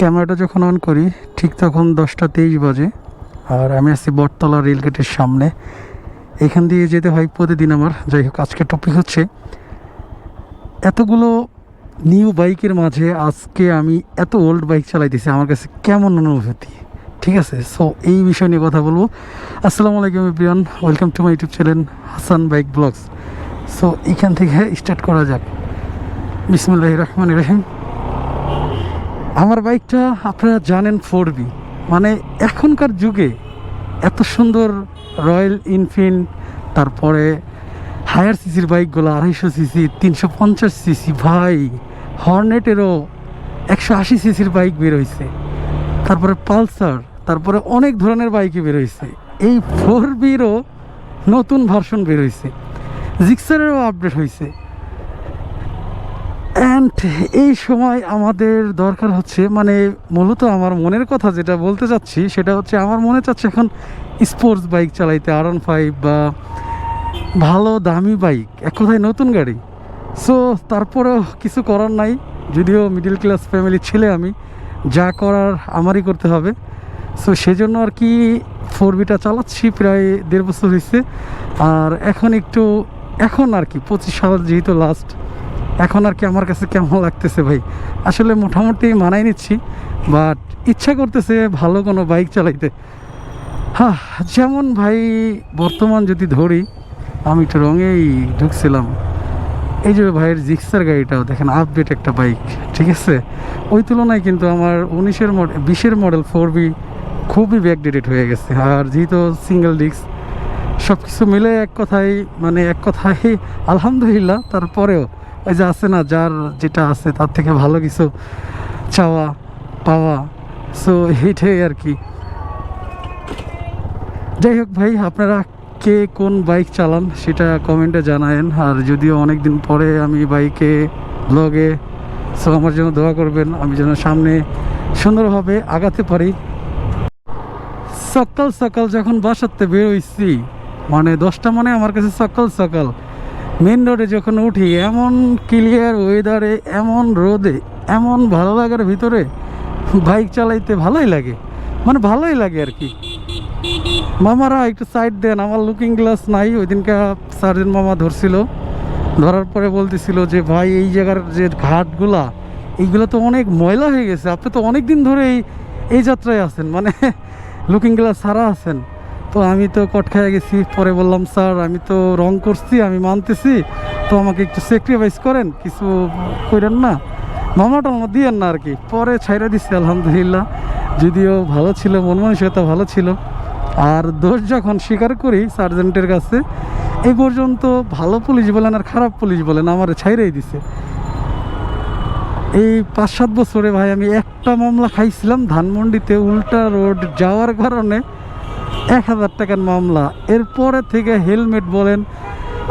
ক্যামেরাটা যখন অন করি, ঠিক তখন দশটা তেইশ বাজে। আর আমি আছি বটতলা রেলগেটের সামনে। এখান দিয়ে যেতে হয় প্রতিদিন আমার। যাই হোক আজকের টপিক হচ্ছে, এতগুলো নিউ বাইকের মাঝে আজকে আমি এত ওল্ড বাইক চালাইতেছি, আমার কাছে কেমন অনুভূতি? ঠিক আছে? সো এই বিষয় নিয়ে কথা বলব। আসসালামু আলাইকুম Priyan welcome to my YouTube channel Hasan bike blogs so এখান থেকে স্টার্ট করা যাক। বিসমুল্লাহ রহমান রহিম। আমার বাইকটা আপনারা জানেন ফোর বি মানে এখনকার যুগে এত সুন্দর রয়্যাল ইনফিল্ড তারপরে হায়ার সিসির বাইকগুলো, আড়াইশো সিসি, তিনশো পঞ্চাশ সিসি, ভাই, হর্নেটেরও একশো আশি সিসির বাইক বের হয়েছে তারপরে পালসার, তারপরে অনেক ধরনের বাইকই বের হয়েছে এই ফোর বিরও নতুন ভার্সন বের হয়েছে জিক্সারেরও আপডেট হয়েছে অ্যান্ড এই সময় আমাদের দরকার হচ্ছে মানে মূলত আমার মনের কথা যেটা বলতে চাচ্ছি, সেটা হচ্ছে আমার মনে চাচ্ছে এখন স্পোর্টস বাইক চালাইতে আর ওয়ান ফাইভ বা ভালো দামি বাইক এক কথায় নতুন গাড়ি। সো তারপরেও কিছু করার নাই, যদিও মিডিল ক্লাস ফ্যামিলির ছেলে আমি, যা করার আমারই করতে হবে। সো সেজন্য আর কি ফোর বিটা চালাচ্ছি, প্রায় দেড় বছর হয়েছে আর এখন একটু, এখন আর কি, পঁচিশ সাল যেহেতু লাস্ট এখন আর কি আমার কাছে কেমন লাগতেছে ভাই? আসলে মোটামুটি মানাই নিচ্ছি বাট ইচ্ছা করতেছে ভালো কোনো বাইক চালাইতে। হ্যাঁ যেমন ভাই বর্তমান যদি ধরি, আমি একটু রঙেই ঢুকছিলাম। এই যে ভাইয়ের জিক্সার গাড়িটাও দেখেন আপডেট একটা বাইক ঠিক আছে? ওই তুলনায় কিন্তু আমার উনিশের মডেল বিশের মডেল ফোর বি খুবই ব্যাকডেটেড হয়ে গেছে। আর যেহেতু সিঙ্গেল ডিস্ক সব কিছু মিলে এক কথায় মানে এক কথায়, আলহামদুলিল্লাহ, তারপরেও ওই যে আছে না, যার যেটা আছে তার থেকে ভালো কিছু চাওয়া, পাওয়া সো এইটাই আর কি। যাই হোক ভাই, আপনারা কে কোন বাইক চালান সেটা কমেন্টে জানায়েন। আর যদিও অনেক দিন পরে আমি বাইকে ব্লগে সো আমার জন্য দোয়া করবেন, আমি যেন সামনে সুন্দরভাবে আগাতে পারি। সকাল সকাল যখন বাসাতে বেরোইছি মানে দশটা মানে আমার কাছে সকাল সকাল। মেন রোডে যখন উঠি, এমন ক্লিয়ার ওয়েদারে এমন রোদে, এমন ভালো লাগার ভিতরে বাইক চালাইতে ভালোই লাগে। মানে ভালোই লাগে আর কি। মামারা একটু সাইড দেন, আমার লুকিং গ্লাস নাই ওই দিনকে সার্জেন মামা ধরছিল। ধরার পরে বলতেছিল যে, ভাই, এই জায়গার যে ঘাটগুলা, এইগুলো তো অনেক ময়লা হয়ে গেছে। আপনি তো অনেক দিন ধরে এই এই যাত্রায় আছেন। মানে লুকিং গ্লাস সারা আছেন। তো আমি তো কট খেয়ে গেছি, পরে বললাম, স্যার, আমি তো রং করছি, আমি মানতেছি। তো আমাকে একটু স্যাক্রিফাইস করেন, কিছু করেন না। মামা টামা দিয়েন না আর কি পরে ছাইরা দিচ্ছি আলহামদুলিল্লাহ। যদিও ভালো ছিল, মন মানসিকতা ভালো ছিল। আর দোষ যখন স্বীকার করি সার্জেন্টের কাছে এই পর্যন্ত ভালো পুলিশ বলেন আর খারাপ পুলিশ বলেন, আমার ছাইরাই দিছে। এই পাঁচ সাত বছরে ভাই, আমি একটা মামলা খাইছিলাম, ধানমন্ডিতে উল্টা রোড যাওয়ার কারণে এক হাজার টাকার মামলা। এরপরে থেকে হেলমেট বলেন,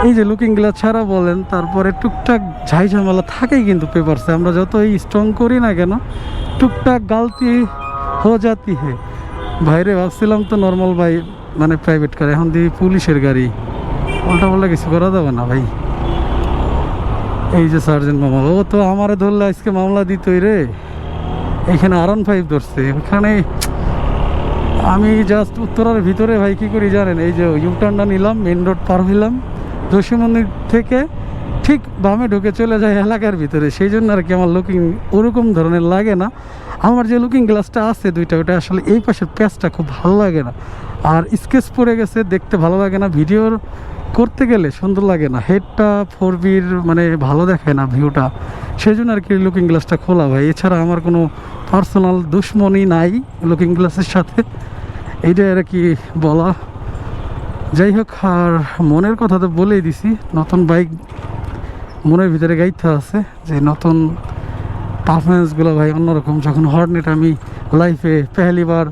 এই যে লুকিং গ্লাস ছাড়া বলেন, তারপরে টুকটাক ঝাই ঝামেলা থাকেই কিন্তু পেপারসে আমরা যতই স্ট্রং করি না কেন, টুকটাক গালতি হো জাতি হে। ভাইরে, ভাবছিলাম তো নর্মাল ভাই মানে প্রাইভেট কার এখন দিয়ে পুলিশের গাড়ি। উল্টা পাল্টা কিছু করা যাবে না ভাই। এই যে সার্জেন্ট মামা, ও তো আমারে ধরলে আজকে মামলা দিতই রে। এখানে আরন ফাইভ ধরছে, ওখানে জাস্ট উত্তরার ভিতরে ভাই, কী করি জানেন? এই যে ইউটার্নটা নিলাম মেন রোড পার হইলাম। জসী মন্দির থেকে ঠিক বামে ঢুকে চলে যায় এলাকার ভিতরে। সেই জন্য আর কি আমার লুকিং ওরকম ধরনের লাগে না। আমার যে লুকিং গ্লাসটা আছে দুইটা, ওটা আসলে এই পাশের প্যাচটা খুব ভালো লাগে না। আর স্কেচ পড়ে গেছে, দেখতে ভালো লাগে না। ভিডিওর করতে গেলে সুন্দর লাগে না। হেডটা ফোর বির মানে ভালো দেখায় না ভিউটা সেই জন্য আর কি লুকিং গ্লাসটা খোলা ভাই। এছাড়া আমার কোনো পার্সোনাল দুশ্মনী নাই লুকিং গ্লাসের সাথে। এইটাই আর কি বলা? যাই হোক আর মনের কথা তো বলেই দিছি। নতুন বাইক মনের ভিতরে গাইতে আছে যে, নতুন পারফরমেন্সগুলো ভাই অন্যরকম। যখন হর্নেট আমি লাইফে পেহলিবার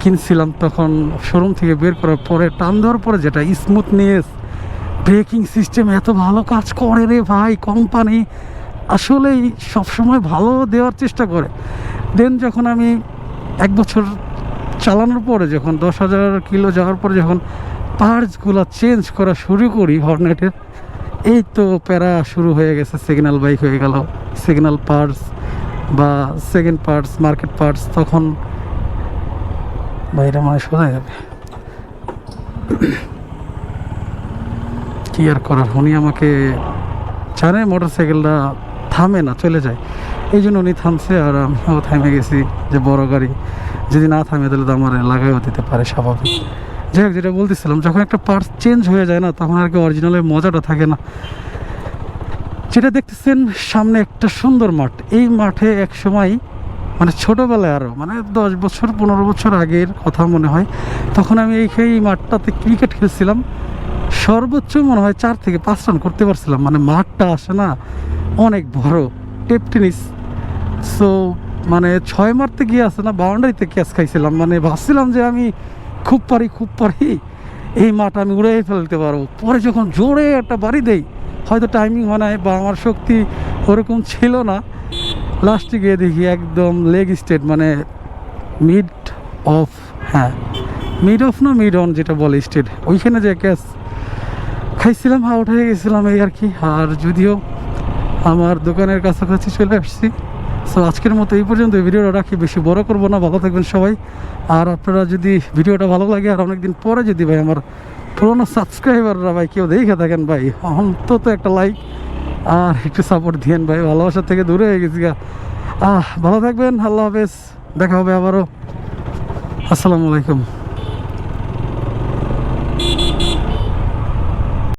কিনছিলাম, তখন শোরুম থেকে বের করার পরে, টান দেওয়ার পরে যেটা স্মুথনেস ব্রেকিং সিস্টেম এত ভালো কাজ করে রে ভাই কোম্পানি আসলেই সবসময় ভালো দেওয়ার চেষ্টা করে। দেন যখন আমি এক বছর চালানোর পরে যখন দশ হাজার কিলো যাওয়ার পরে যখন পার্টসগুলো চেঞ্জ করা শুরু করি হর্নেটের এই তো প্যারা শুরু হয়ে গেছে সিগন্যাল বাইক হয়ে গেল। সিগন্যাল পার্টস বা সেকেন্ড পার্টস মার্কেট পার্টস তখন বাইরে মানে সোজা যাবে। কি আর করার? উনি আমাকে জানে মোটর সাইকেলটা থামে না, চলে যায়। এই জন্য উনি থামছে আর আমিও থামে গেছি, যে বড় গাড়ি। যদি না থামে, তাহলে তো আমার লাগাইও দিতে পারে, স্বাভাবিক। যাই হোক, যেটা বলতেছিলাম, যখন একটা পার্টস চেঞ্জ হয়ে যায় না, তখন আর কি অরিজিনালের মজাটা থাকে না। যেটা দেখতেছেন, সামনে একটা সুন্দর মাঠ। এই মাঠে এক সময় মানে ছোটোবেলায় আরও মানে দশ বছর, পনেরো বছর আগের কথা মনে হয়, তখন আমি এই এই মাঠটাতে ক্রিকেট খেলছিলাম। সর্বোচ্চ মনে হয় চার থেকে পাঁচ রান করতে পারছিলাম। মানে মাঠটা আসে না, অনেক বড়, টেপ টেনিস সো মানে ছয় মারতে গিয়ে আসে না, বাউন্ডারিতে ক্যাচ খাইছিলাম। মানে ভাবছিলাম যে আমি খুব পারি খুব পারি, এই মাঠ আমি উড়ে ফেলতে পারব। পরে যখন জোরে একটা বাড়ি দেই, হয়তো টাইমিং হয় নাই বা আমার শক্তি ওরকম ছিল না লাস্টে গিয়ে দেখি একদম লেগ স্টেট মানে মিড অফ হ্যাঁ মিড অফ না মিড অন যেটা বলে স্টেট ওইখানে যে ক্যাচ খাইছিলাম আউট হয়ে গেছিলাম এই আর কি। আর যদিও আমার দোকানের কাছাকাছি চলে আসছি। সো আজকের মতো এই পর্যন্ত ভিডিওটা রাখি। বেশি বড় করব না, ভালো থাকবেন সবাই। আর আপনারা যদি ভিডিওটা ভালো লাগে, আর অনেকদিন পরে যদি ভাই আমার পুরোনো সাবস্ক্রাইবাররা ভাই কেউ দেখে থাকেন ভাই, অন্তত একটা লাইক আর একটু সাপোর্ট দিয়েন ভাই ভালোবাসার থেকে দূরে হয়ে গেছি আহ, ভালো থাকবেন, আল্লাহ হাফেজ, দেখা হবে আবারও। আসসালামু আলাইকুম।